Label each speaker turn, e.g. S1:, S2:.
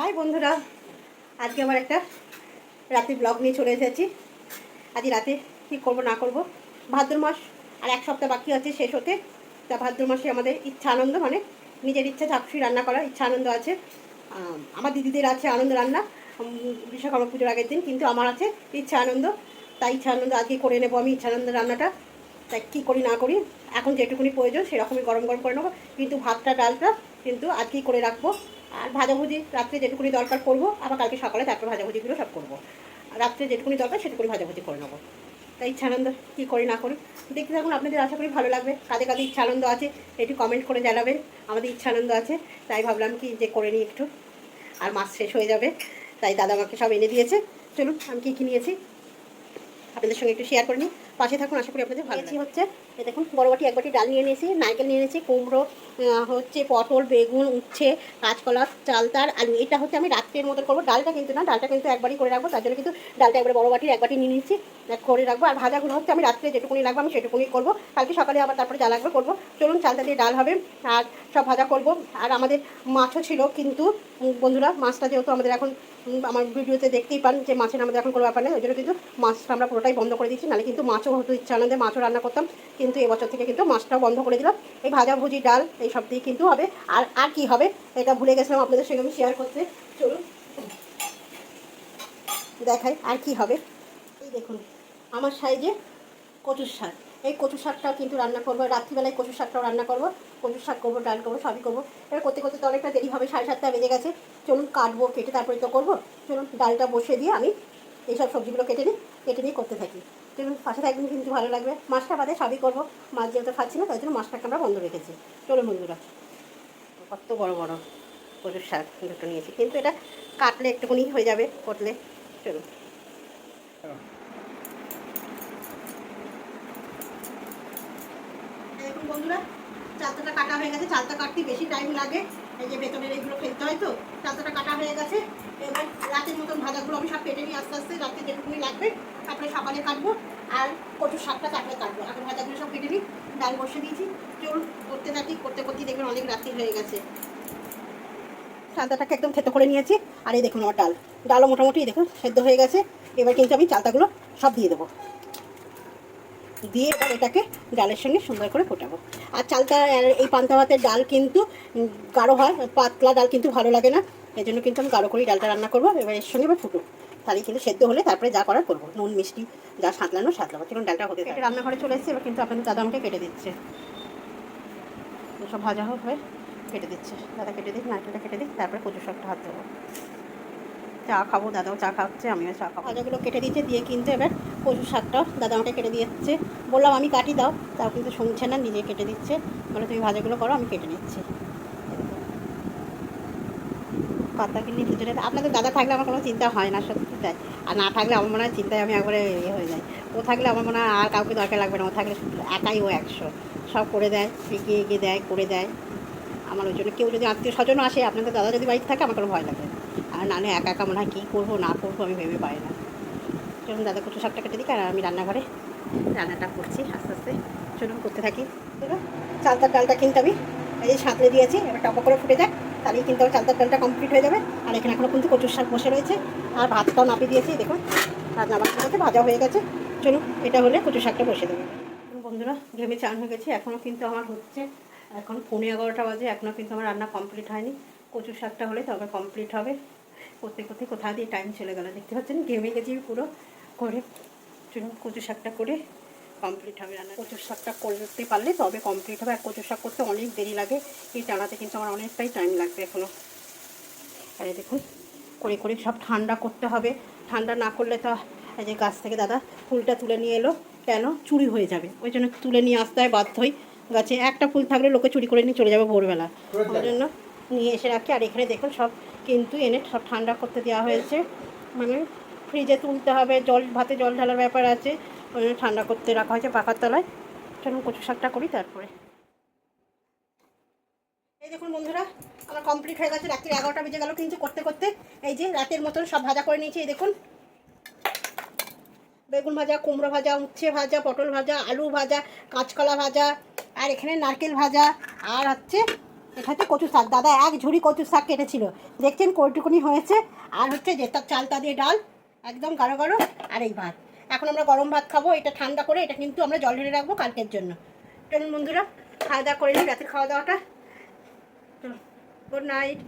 S1: High বন্ধুরা, আজকে আমার একটা রাতে ব্লগ নিয়ে চলে এসেছি। আজ রাতে কী করব না করব, ভাদ্র মাস আর এক সপ্তাহ বাকি আছে শেষ হতে। তা ভাদ্র মাসে আমাদের ইচ্ছা আনন্দ মানে নিজের ইচ্ছা চাকসুই রান্না করার ইচ্ছা আনন্দ আছে। আমার দিদিদের আছে আনন্দ রান্না বিশ্বকর্মা পুজোর আগের দিন, কিন্তু আমার আছে ইচ্ছা আনন্দ। তাই ইচ্ছা আনন্দ আজকে করে নেব আমি, ইচ্ছা আনন্দ রান্নাটা। তাই কী করি না করি, এখন যেটুকুনি প্রয়োজন সেরকমই গরম গরম করে নেব। কিন্তু ভাতটা, ডালটা কিন্তু আজকেই করে রাখব। আর ভাজাভুজি রাত্রে যেটুকুনি দরকার করব, আবার কালকে সকালে তারপর ভাজাভুজিগুলো সব করব। রাত্রে যেটুকুনি দরকার সেটুকুনি ভাজাভুজি করে নেব। তাই ইচ্ছা আনন্দ কী করি না করি দেখতে থাকুন, আপনাদের আশা করি ভালো লাগবে। কাদের কাদের ইচ্ছা আনন্দ আছে, একটু কমেন্ট করে জানাবেন। আমাদের ইচ্ছা আনন্দ আছে, তাই ভাবলাম কি যে করে নিই একটু। আর মাস শেষ হয়ে যাবে, তাই দাদা আমাকে সব এনে দিয়েছে। চলুন, আমি কী কী নিয়েছি, আপনাদের সঙ্গে একটু শেয়ার করে নিই। পাশে থাকুন আশা করি আপনাদের ভালো। হচ্ছে দেখুন বড় বাটি এক বাটি ডাল নিয়ে নিয়েছি নারকেল নিয়ে নিয়েছি কুমড়ো হচ্ছে পটল বেগুন উচ্ছে কাঁচকলা চালতার আলু এটা হচ্ছে আমি রাত্রের মতো করব। ডালটা কিন্তু না ডালটা কিন্তু একবারই করে রাখব তার জন্য কিন্তু ডালটা একবারে বড় বাটির এক বাটি নিয়ে নিয়েছি করে রাখব। আর ভাজাগুলো হচ্ছে আমি রাত্রে যেটুকুনি লাগবে আমি সেটুকুনি করব। কালকে সকালে আবার তারপরে যা লাগবে করব। চলুন চালটা দিয়ে ডাল হবে আর সব ভাজা করব। আর আমাদের মাছও ছিল কিন্তু বন্ধুরা মাছটা যেহেতু আমাদের এখন আমার ভিডিওতে দেখতেই পান যে মাছের আমাদের এখন কোনো ব্যাপার নেই ওই জন্য কিন্তু মাছটা আমরা পুরোটাই বন্ধ করে দিচ্ছি নাহলে কিন্তু মাছও হতো ইচ্ছা আনন্দে মাছও রান্না করতাম, কিন্তু এবছর থেকে কিন্তু মাছটাও বন্ধ করে দিলাম। এই ভাজা ভুজি, ডাল, এই সব দিয়ে কিন্তু হবে। আর আর কি হবে এটা ভুলে গেছিলাম আপনাদের সঙ্গে আমি শেয়ার করতে। চলুন। দেখাই আর কি হবে। এই দেখুন, আমার সাইজে কচুর শাক। এই কচু শাকটাও কিন্তু রান্না করব রাত্রিবেলায় কচু শাকটাও রান্না করব। কচু শাক করব, ডাল করব, সবই করব। এবার করতে করতে তো অনেকটা দেরি হবে, সাড়ে সাতটা বেজে গেছে। চলুন কাটবো, কেটে তারপরে তো করব। চলুন ডালটা বসিয়ে দিয়ে আমি এইসব সবজিগুলো কেটে নিই, কেটে নিয়ে করতে থাকি। চলুন পাশে থাকবেন কিন্তু ভালো লাগবে। মাছটা বাদে সবই করব। মাছ যেহেতু খাচ্ছি না, তাই জন্য মাছটাকে আমরা বন্ধ রেখেছি। চলুন বন্ধুরা। কত বড় বড় কচুর শাক দুটো নিয়েছি। কিন্তু এটা কাটলে একটুখানি হয়ে যাবে করলে চলুন। দেখুন বন্ধুরা চালতাটা কাটা হয়ে গেছে। চালতা কাটতে বেশি টাইম লাগে। এই যে বেতনের এইগুলো ফেলতে হয় তো চালতাটা কাটা হয়ে গেছে। এবার রাতের মতন ভাজাগুলো আমি সব কেটে নিই আস্তে আস্তে রাতে যেটুকুনি লাগবে, তারপরে সকালে কাটবো আর কচুর শাকটা তারপরে কাটবো। এখন ভাজাগুলো সব কেটে নিই, ডাল বসে দিয়েছি। চলুন করতে থাকি, করতে করতে দেখবেন অনেক রাত্রি হয়ে গেছে। চালতাটাকে একদম থেতো করে নিয়েছি। আর এই দেখুন আমার ডাল। ডালও মোটামুটি দেখুন, সেদ্ধ হয়ে গেছে। এবার কিন্তু আমি চালতাগুলো সব দিয়ে দেবো। দিয়ে এবার এটাকে ডালের সঙ্গে সুন্দর করে ফোটাবো। আর চালটা এই পান্তা ভাতের ডাল কিন্তু গাঢ় হয় পাতলা ডাল কিন্তু ভালো লাগে না। এই জন্য কিন্তু আমি গাঢ় করেই ডালটা রান্না করব এবার এর সঙ্গে এবার ফুটো। তাহলে কিন্তু সেদ্ধ হলে তারপরে যা করার করব নুন মিষ্টি যা সাঁতলানো সাঁতলাবো। চলুন ডালটা হতে থাকে। রান্নাঘরে চলে এসেছে এবার কিন্তু আপনাদের দাদা আমাকে কেটে দিচ্ছে। সব ভাজা হোক হয়ে কেটে দিচ্ছে। দাদা কেটে দিক নারকেলটা কেটে দিক তারপরে কচু শাকটা হাত দেবো। চা খাব দাদাও চা খাচ্ছে আমিও চা খাব। ভাজাগুলো কেটে দিচ্ছে দিয়ে কিন্তু এবার কচু শাকটাও দাদা আমাকে কেটে দিচ্ছে। বললাম, আমি কাটি দাও। তাও কিন্তু শুনছে না, নিজে কেটে দিচ্ছে। বলে, তুমি ভাজাগুলো করো, আমি কেটে নিচ্ছি। কথা কিনে দুজনে আপনাদের দাদা থাকলে আমার কোনো চিন্তা হয় না, সত্যি তাই। আর না থাকলে আমার মনে হয় চিন্তায় আমি একবারে ইয়ে হয়ে যাই। ও থাকলে আমার মনে হয় আর কাউকে দরকার লাগবে না। ও থাকলে একাই ও একশো। সব করে দেয়, এগিয়ে এগিয়ে দেয়, করে দেয়। আমার ওই জন্য কেউ যদি আত্মীয় স্বজনও আসে, আপনাদের দাদা যদি বাড়িতে থাকে, আমার কোনো ভয় লাগে না। আর নাহলে একা একা মনে হয় কী করব, না করব, আমি ভেবে পাই না। চলুন দাদা, কচু শাকটা কেটে দিক আর আমি রান্নাঘরে রান্নাটা করছি আস্তে আস্তে। চলুন করতে থাকি। চালতার ডালটা কিন্তু আমি এই যে দিয়েছি, এবার টপা করে ফুটে যায় তাহলেই কিন্তু আমার চালতার ডালটা কমপ্লিট হয়ে যাবে। আর এখানে এখনও কিন্তু কচুর শাক বসে রয়েছে। আর ভাতটাও নাপিয়ে দিয়েছি, দেখুন। ভাত নামার সাথে ভাজা হয়ে গেছে। চলুন, এটা হলে কচুর শাকটা বসে দেবে। বন্ধুরা ঘেমে চান হয়ে গেছে। এখনও কিন্তু আমার হচ্ছে, এখন পৌনে এগারোটা বাজে। এখনও কিন্তু আমার রান্না কমপ্লিট হয়নি। কচুর শাকটা হলে তবে কমপ্লিট হবে। করতে করতে কোথা দিয়ে টাইম চলে গেল, দেখতে পাচ্ছেন? ঘেমে গেছি পুরো। করে চলুন কচু শাকটা করে কমপ্লিট হবে রান্না কচুর শাকটা করতে পারলে তবে কমপ্লিট হবে আর কচু শাক করতে অনেক দেরি লাগে। এই টানাতে কিন্তু আমার অনেকটাই টাইম লাগবে এখনও আর দেখুন করে করে সব ঠান্ডা করতে হবে। ঠান্ডা না করলে তো এই যে গাছ থেকে দাদা ফুলটা তুলে নিয়ে এলো কেন? চুরি হয়ে যাবে। ওই জন্য তুলে নিয়ে আসতে হয় বাধ্যই গাছে একটা ফুল থাকলে লোকে চুরি করে নিয়ে চলে যাবে ভোরবেলা। ওই জন্য নিয়ে এসে রাখি। আর এখানে দেখুন সব কিন্তু এনে সব ঠান্ডা করতে দেওয়া হয়েছে। মানে ফ্রিজে তুলতে হবে, জল, ভাতে জল ঢালার ব্যাপার আছে। ওই জন্য ঠান্ডা করতে রাখা হয়েছে পাখার তলায়। চলুন কচু শাকটা করি তারপরে। এই দেখুন বন্ধুরা, আমার কমপ্লিট হয়ে গেছে। রাত্রি এগারোটা বেজে গেল কিন্তু করতে করতে। এই যে রাতের মতন সব ভাজা করে নিয়েছি, এই দেখুন। বেগুন ভাজা, কুমড়ো ভাজা, উচ্ছে ভাজা, পটল ভাজা, আলু ভাজা, কাঁচকলা ভাজা, আর এখানে নারকেল ভাজা, আর হচ্ছে এখানে কচু শাক। দাদা, এক ঝুড়ি কচু শাক কেটেছিল। দেখছেন কটুকুনি হয়েছে? আর হচ্ছে যে তার চালতা দিয়ে ডাল। একদম গাঢ় গাঢ় আর এই ভাত। এখন আমরা গরম ভাত খাব, এটা ঠান্ডা করে, এটা কিন্তু আমরা জল ঢেলে রাখব কালকের জন্য। চলুন বন্ধুরা, খাওয়া দাওয়া করে নিই রাতের খাওয়া দাওয়াটা। Good night